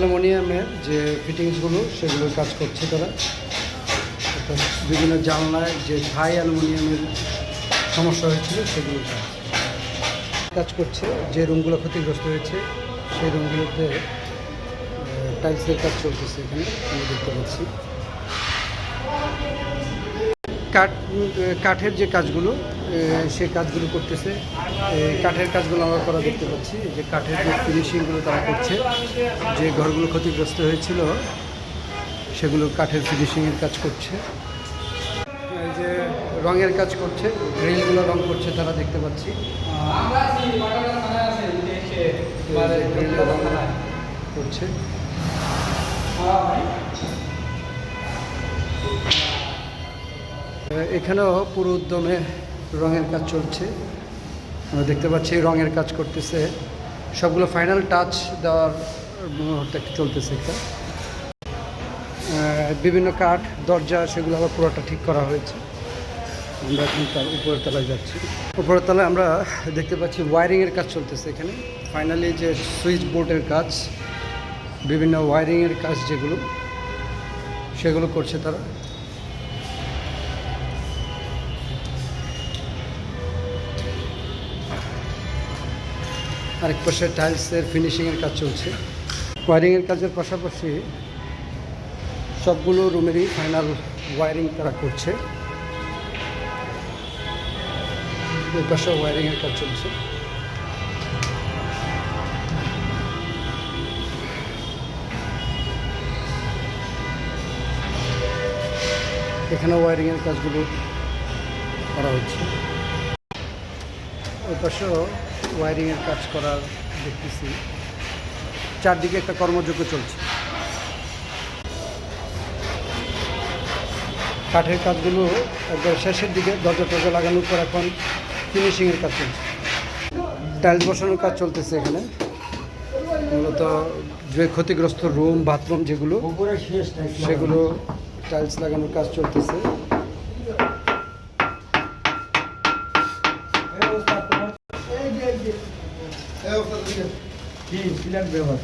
অ্যালুমিনিয়ামের যে ফিটিংসগুলো, সেগুলোর কাজ করছে তারা। বিভিন্ন জানলায় যে থাই অ্যালুমিনিয়ামের সমস্যা হয়েছিল, সেগুলোর কাজ। কাজ করছে, যে রুমগুলো ক্ষতিগ্রস্ত হয়েছে, সেই রুমগুলোতে টাইলসের কাজ চলতেছে এখানে আমি দেখতে পাচ্ছি। কাঠ কাঠের যে কাজগুলো সে কাজগুলো করতেছে। কাঠের কাজগুলো আমরা করা দেখতে পাচ্ছি। যে কাঠের যে ফিনিশিংগুলো তারা করছে, যে ঘরগুলো ক্ষতিগ্রস্ত হয়েছিল, সেগুলো কাঠের ফিনিশিংয়ের কাজ করছে। এই যে রঙের কাজ করছে, গ্রিলগুলো রং করছে তারা দেখতে পাচ্ছি। করছে। এখানেও পুরো উদ্যমে রঙের কাজ চলছে। আমরা দেখতে পাচ্ছি রঙের কাজ করতেছে। সবগুলো ফাইনাল টাচ দেওয়ার চলতেছে এটা। বিভিন্ন কাঠ, দরজা, সেগুলো আবার পুরোটা ঠিক করা হয়েছে। আমরা এখন তার উপরের তলায় যাচ্ছি। উপরের তলায় আমরা দেখতে পাচ্ছি ওয়ারিংয়ের কাজ চলতেছে এখানে। ফাইনালি যে সুইচ বোর্ডের কাজ, বিভিন্ন ওয়ারিংয়ের কাজ যেগুলো, সেগুলো করছে তারা। আরেক পাশে টাইলসের ফিনিশিংয়ের কাজ চলছে। ওয়ারিংয়ের কাজের পাশাপাশি সবগুলো রুমেরই ফাইনাল ওয়ারিং তারা করছে। ওই পাশে ওয়ারিংয়ের কাজ চলছে। এখানে ওয়ারিংয়ের কাজগুলো করা হচ্ছে। ওই পাশেও ওয়ারিংয়ের কাজ করার দেখতেছি। চারদিকে একটা কর্মযজ্ঞ চলছে। কাঠের কাজগুলো একবার শেষের দিকে দরজা টরজা লাগানোর পর এখন ফিনিশিংয়ের কাজ চলছে। টাইলস বসানোর কাজ চলতেছে এখানে। মূলত যে ক্ষতিগ্রস্ত রুম, বাথরুম যেগুলো, সেগুলো টাইলস লাগানোর কাজ চলতেছে। Ayakta duruyor. Değil, bilen de var.